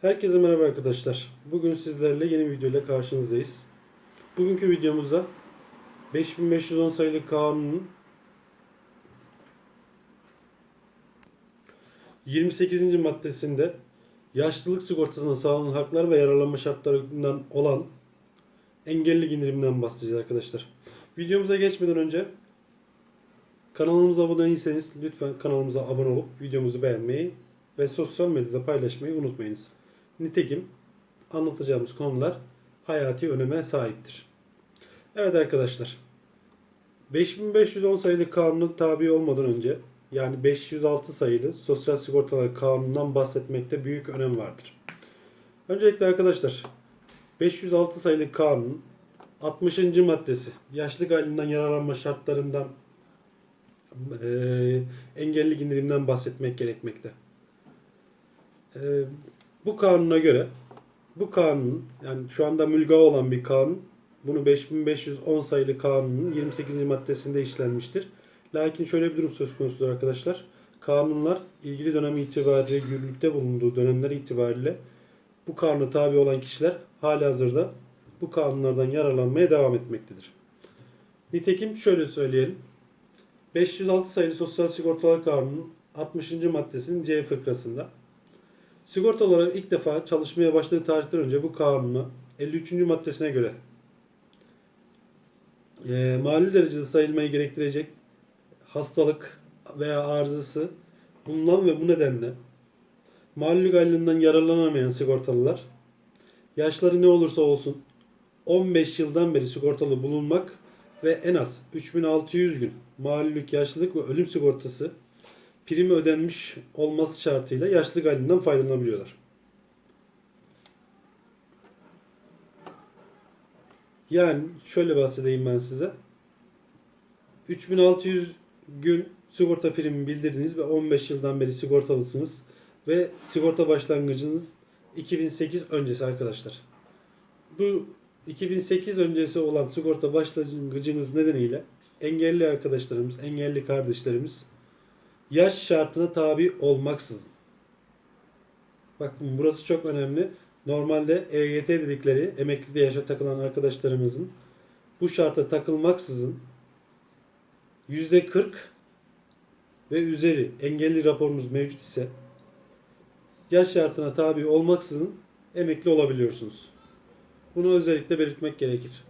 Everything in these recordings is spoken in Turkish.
Herkese merhaba arkadaşlar. Bugün sizlerle yeni bir video ile karşınızdayız. Bugünkü videomuzda 5510 sayılı kanunun 28. maddesinde yaşlılık sigortasına sağlanan haklar ve yararlanma şartlarından olan engelli indirimden bahsedeceğiz arkadaşlar. Videomuza geçmeden önce kanalımıza abone değilseniz lütfen kanalımıza abone olup videomuzu beğenmeyi ve sosyal medyada paylaşmayı unutmayınız. Nitekim anlatacağımız konular hayati öneme sahiptir. Evet arkadaşlar. 5510 sayılı kanunun tabi olmadan önce yani 506 sayılı Sosyal Sigortalar Kanunu'ndan bahsetmekte büyük önem vardır. Öncelikle arkadaşlar 506 sayılı kanun 60. maddesi yaşlık halinden yararlanma şartlarından eee engelli indirimden bahsetmek gerekmekte. Eee, bu kanuna göre bu kanun yani şu anda mülga olan bir kanun bunu 5510 sayılı kanunun 28. maddesinde işlenmiştir. Lakin şöyle bir durum söz konusudur arkadaşlar. Kanunlar ilgili dönem itibariyle yürürlükte bulunduğu dönemler itibariyle bu kanuna tabi olan kişiler halihazırda bu kanunlardan yararlanmaya devam etmektedir. Nitekim şöyle söyleyelim. 506 sayılı Sosyal Sigortalar Kanunu'nun 60. maddesinin C fıkrasında sigortalılar ilk defa çalışmaya başladığı tarihten önce bu kanunu 53. maddesine göre e, mali derecede sayılmayı gerektirecek hastalık veya arızası bulunan ve bu nedenle mali aylığından yararlanamayan sigortalılar yaşları ne olursa olsun 15 yıldan beri sigortalı bulunmak ve en az 3600 gün malulük, yaşlılık ve ölüm sigortası primi ödenmiş olması şartıyla yaşlılık halinden faydalanabiliyorlar. Yani şöyle bahsedeyim ben size. 3600 gün sigorta primi bildirdiniz ve 15 yıldan beri sigortalısınız ve sigorta başlangıcınız 2008 öncesi arkadaşlar. Bu 2008 öncesi olan sigorta başlangıcınız nedeniyle engelli arkadaşlarımız, engelli kardeşlerimiz yaş şartına tabi olmaksızın. Bakın burası çok önemli. Normalde EYT dedikleri emeklilikte yaşa takılan arkadaşlarımızın bu şarta takılmaksızın %40 ve üzeri engelli raporunuz mevcut ise yaş şartına tabi olmaksızın emekli olabiliyorsunuz. Bunu özellikle belirtmek gerekir.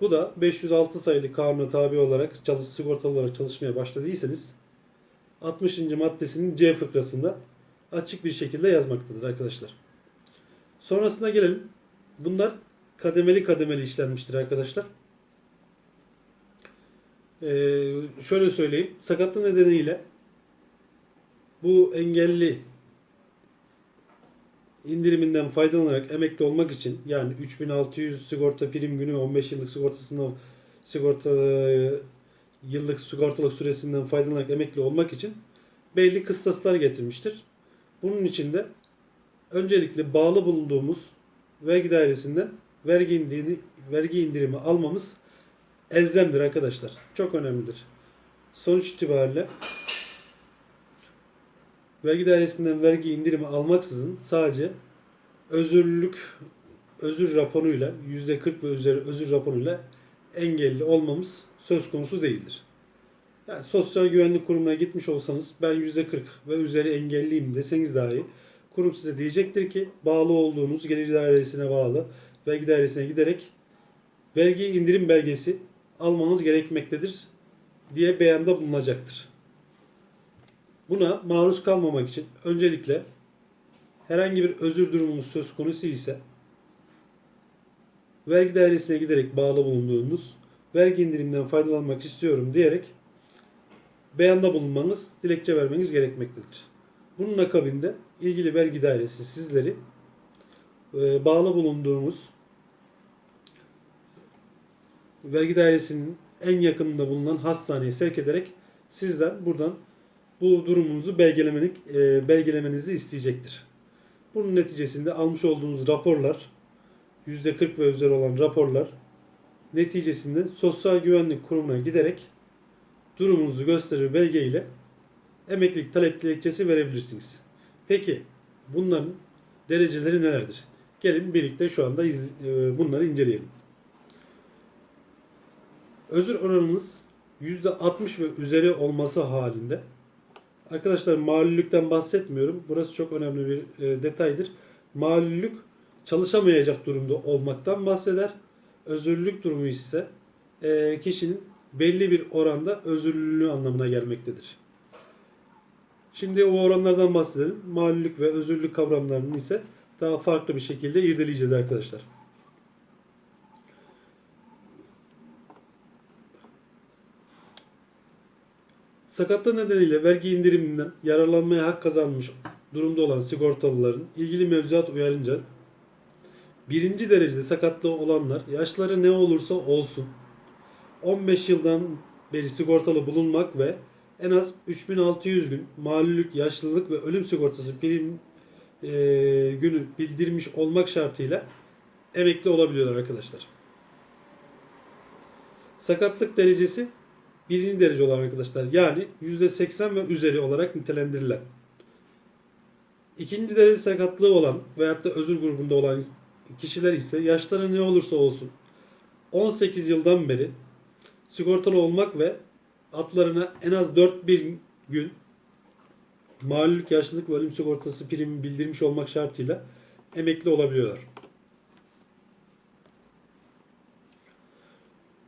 Bu da 506 sayılı kanuna tabi olarak çalış sigortalı olarak çalışmaya başladıysanız 60. maddesinin C fıkrasında açık bir şekilde yazmaktadır arkadaşlar. Sonrasına gelelim. Bunlar kademeli kademeli işlenmiştir arkadaşlar. Ee, şöyle söyleyeyim. Sakatlığı nedeniyle bu engelli indiriminden faydalanarak emekli olmak için yani 3600 sigorta prim günü 15 yıllık sigortasından sigorta yıllık sigortalık süresinden faydalanarak emekli olmak için belli kıstaslar getirmiştir. Bunun için de öncelikle bağlı bulunduğumuz vergi dairesinden vergi indirimi, vergi indirimi almamız elzemdir arkadaşlar. Çok önemlidir. Sonuç itibariyle vergi dairesinden vergi indirimi almaksızın sadece özürlülük özür raporuyla %40 ve üzeri özür raporuyla engelli olmamız söz konusu değildir. Yani Sosyal Güvenlik Kurumu'na gitmiş olsanız ben %40 ve üzeri engelliyim deseniz dahi kurum size diyecektir ki bağlı olduğunuz gelir dairesine bağlı vergi dairesine giderek vergi indirim belgesi almanız gerekmektedir diye beyanda bulunacaktır. Buna maruz kalmamak için öncelikle herhangi bir özür durumunuz söz konusu ise vergi dairesine giderek bağlı bulunduğunuz vergi indiriminden faydalanmak istiyorum diyerek beyanda bulunmanız, dilekçe vermeniz gerekmektedir. Bunun akabinde ilgili vergi dairesi sizleri e, bağlı bulunduğumuz vergi dairesinin en yakınında bulunan hastaneye sevk ederek sizden buradan bu durumunuzu belgelemenik, e, belgelemenizi isteyecektir. Bunun neticesinde almış olduğunuz raporlar %40 ve üzeri olan raporlar neticesinde Sosyal Güvenlik Kurumu'na giderek durumunuzu gösterir belge ile emeklilik talep dilekçesi verebilirsiniz. Peki bunların dereceleri nelerdir? Gelin birlikte şu anda e, bunları inceleyelim. Özür oranınız %60 ve üzeri olması halinde Arkadaşlar malullükten bahsetmiyorum. Burası çok önemli bir e, detaydır. Malullük çalışamayacak durumda olmaktan bahseder. Özürlülük durumu ise e, kişinin belli bir oranda özürlülüğü anlamına gelmektedir. Şimdi o oranlardan bahsedelim. Malullük ve özürlülük kavramlarını ise daha farklı bir şekilde irdeleyeceğiz arkadaşlar. Sakatlığı nedeniyle vergi indiriminden yararlanmaya hak kazanmış durumda olan sigortalıların ilgili mevzuat uyarınca birinci derecede sakatlığı olanlar yaşları ne olursa olsun 15 yıldan beri sigortalı bulunmak ve en az 3600 gün malulük, yaşlılık ve ölüm sigortası prim e, günü bildirmiş olmak şartıyla emekli olabiliyorlar arkadaşlar. Sakatlık derecesi birinci derece olan arkadaşlar. Yani %80 ve üzeri olarak nitelendirilen. İkinci derece sakatlığı olan veyahut da özür grubunda olan kişiler ise yaşları ne olursa olsun 18 yıldan beri sigortalı olmak ve atlarına en az 4000 gün malulük, yaşlılık ve ölüm sigortası primi bildirmiş olmak şartıyla emekli olabiliyorlar.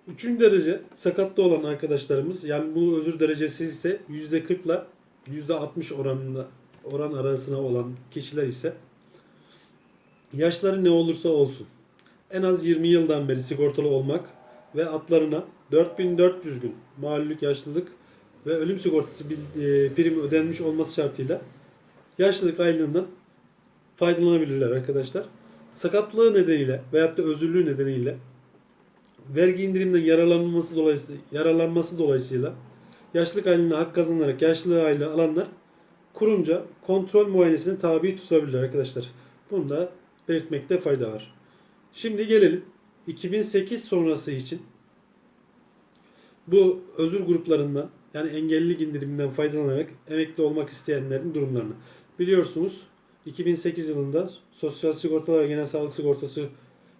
Üçüncü derece sakatlı olan arkadaşlarımız yani bu özür derecesi ise %40 ile %60 oranında oran arasına olan kişiler ise yaşları ne olursa olsun en az 20 yıldan beri sigortalı olmak ve atlarına 4400 gün malulük, yaşlılık ve ölüm sigortası e, primi ödenmiş olması şartıyla yaşlılık aylığından faydalanabilirler arkadaşlar. Sakatlığı nedeniyle veyahut da özürlüğü nedeniyle vergi indirimden yararlanması dolayısıyla, yararlanması dolayısıyla yaşlılık aylığına hak kazanarak yaşlılığı aylığı alanlar kurumca kontrol muayenesine tabi tutabilir arkadaşlar. Bunu da belirtmekte fayda var. Şimdi gelelim 2008 sonrası için bu özür gruplarından yani engellilik indiriminden faydalanarak emekli olmak isteyenlerin durumlarını. Biliyorsunuz 2008 yılında Sosyal Sigortalar ve Genel Sağlık Sigortası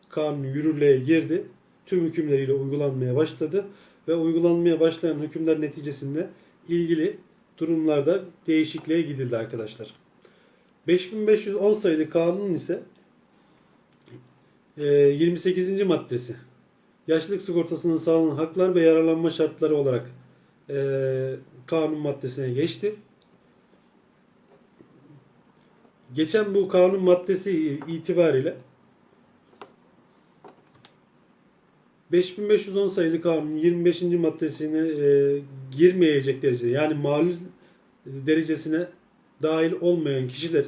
kanunu yürürlüğe girdi. Tüm hükümleriyle uygulanmaya başladı ve uygulanmaya başlayan hükümler neticesinde ilgili durumlarda değişikliğe gidildi arkadaşlar. 5510 sayılı kanun ise 28. maddesi yaşlılık sigortasının sağlanan haklar ve yararlanma şartları olarak e, kanun maddesine geçti. Geçen bu kanun maddesi itibariyle 5510 sayılı kanunun 25. maddesine e, girmeyecek derecede yani malul derecesine dahil olmayan kişiler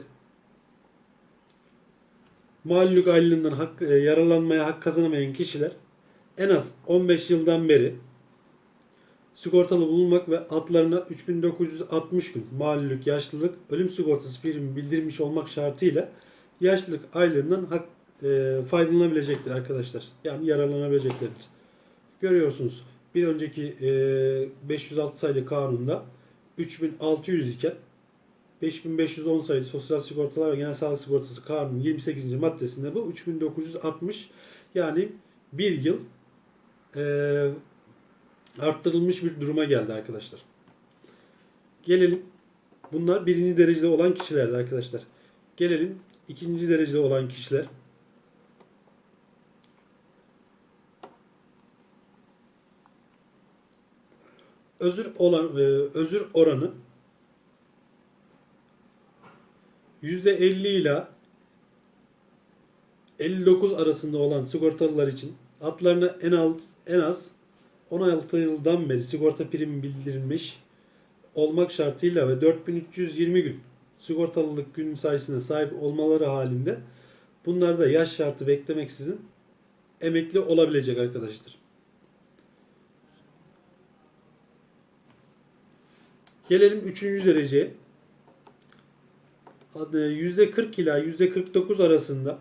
malulük aylığından hak, e, yararlanmaya hak kazanamayan kişiler en az 15 yıldan beri sigortalı bulunmak ve adlarına 3960 gün malulük, yaşlılık, ölüm sigortası primi bildirmiş olmak şartıyla yaşlılık aylığından hak e, faydalanabilecektir arkadaşlar. Yani yararlanabileceklerdir. Görüyorsunuz bir önceki e, 506 sayılı kanunda 3600 iken 5510 sayılı Sosyal Sigortalar ve Genel Sağlık Sigortası Kanunu 28. maddesinde bu 3960 yani bir yıl e, arttırılmış bir duruma geldi arkadaşlar. Gelelim. Bunlar birinci derecede olan kişilerdi arkadaşlar. Gelelim ikinci derecede olan kişiler. Özür olan e, özür oranı %50 ile 59 arasında olan sigortalılar için atlarına en alt en az 16 yıldan beri sigorta primi bildirilmiş olmak şartıyla ve 4320 gün sigortalılık gün sayısına sahip olmaları halinde bunlar da yaş şartı beklemeksizin emekli olabilecek arkadaşlar. Gelelim 3. dereceye. Adı %40 ila %49 arasında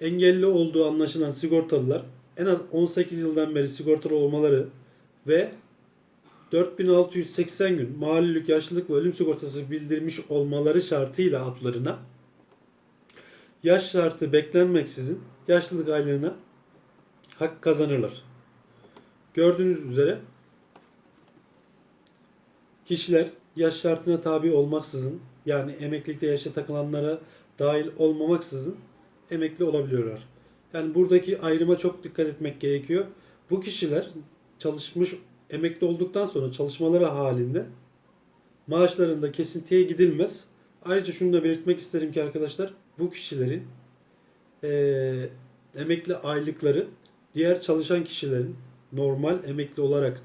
engelli olduğu anlaşılan sigortalılar en az 18 yıldan beri sigortalı olmaları ve 4680 gün malulük, yaşlılık ve ölüm sigortası bildirmiş olmaları şartıyla atlarına yaş şartı beklenmeksizin yaşlılık aylığına hak kazanırlar. Gördüğünüz üzere kişiler yaş şartına tabi olmaksızın yani emeklilikte yaşa takılanlara dahil olmamaksızın emekli olabiliyorlar. Yani buradaki ayrıma çok dikkat etmek gerekiyor. Bu kişiler çalışmış emekli olduktan sonra çalışmaları halinde maaşlarında kesintiye gidilmez. Ayrıca şunu da belirtmek isterim ki arkadaşlar bu kişilerin eee, emekli aylıkları diğer çalışan kişilerin normal emekli olarak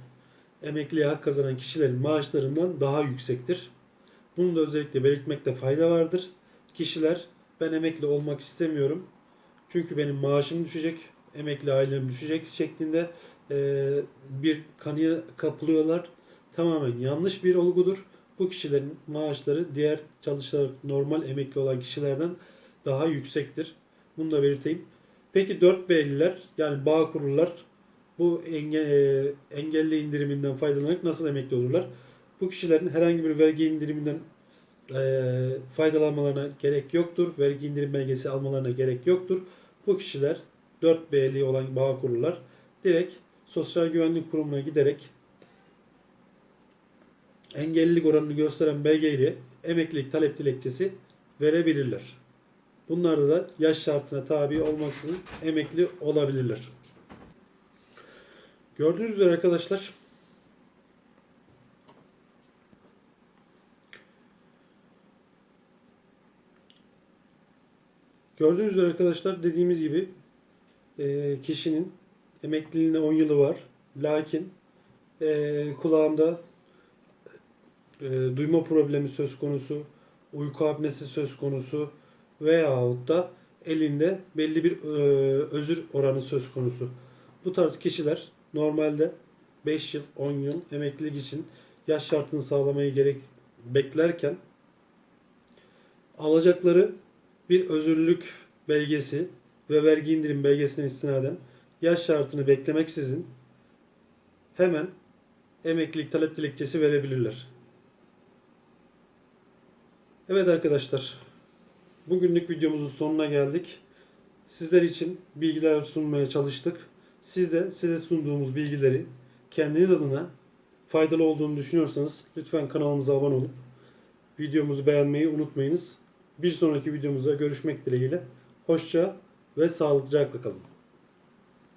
emekliye hak kazanan kişilerin maaşlarından daha yüksektir. Bunu da özellikle belirtmekte fayda vardır. Kişiler ben emekli olmak istemiyorum. Çünkü benim maaşım düşecek, emekli aylığım düşecek şeklinde bir kanıya kapılıyorlar. Tamamen yanlış bir olgudur. Bu kişilerin maaşları diğer çalışan normal emekli olan kişilerden daha yüksektir. Bunu da belirteyim. Peki 4B'liler yani bağ kururlar bu enge, engelli indiriminden faydalanarak nasıl emekli olurlar? Bu kişilerin herhangi bir vergi indiriminden e, faydalanmalarına gerek yoktur. Vergi indirim belgesi almalarına gerek yoktur. Bu kişiler 4B'li olan bağ kururlar. Direkt Sosyal Güvenlik Kurumu'na giderek engellilik oranını gösteren belgeyle emeklilik talep dilekçesi verebilirler. Bunlarda da yaş şartına tabi olmaksızın emekli olabilirler. Gördüğünüz üzere arkadaşlar Gördüğünüz üzere arkadaşlar dediğimiz gibi e, kişinin emekliliğine 10 yılı var. Lakin e, kulağında e, duyma problemi söz konusu, uyku apnesi söz konusu veyahut da elinde belli bir özür oranı söz konusu. Bu tarz kişiler normalde 5 yıl, 10 yıl emeklilik için yaş şartını sağlamayı gerek beklerken alacakları bir özürlük belgesi ve vergi indirim belgesine istinaden yaş şartını beklemeksizin hemen emeklilik talep dilekçesi verebilirler. Evet arkadaşlar, bugünlük videomuzun sonuna geldik. Sizler için bilgiler sunmaya çalıştık. Siz de size sunduğumuz bilgileri kendiniz adına faydalı olduğunu düşünüyorsanız lütfen kanalımıza abone olup videomuzu beğenmeyi unutmayınız. Bir sonraki videomuzda görüşmek dileğiyle. Hoşça ve sağlıcakla kalın.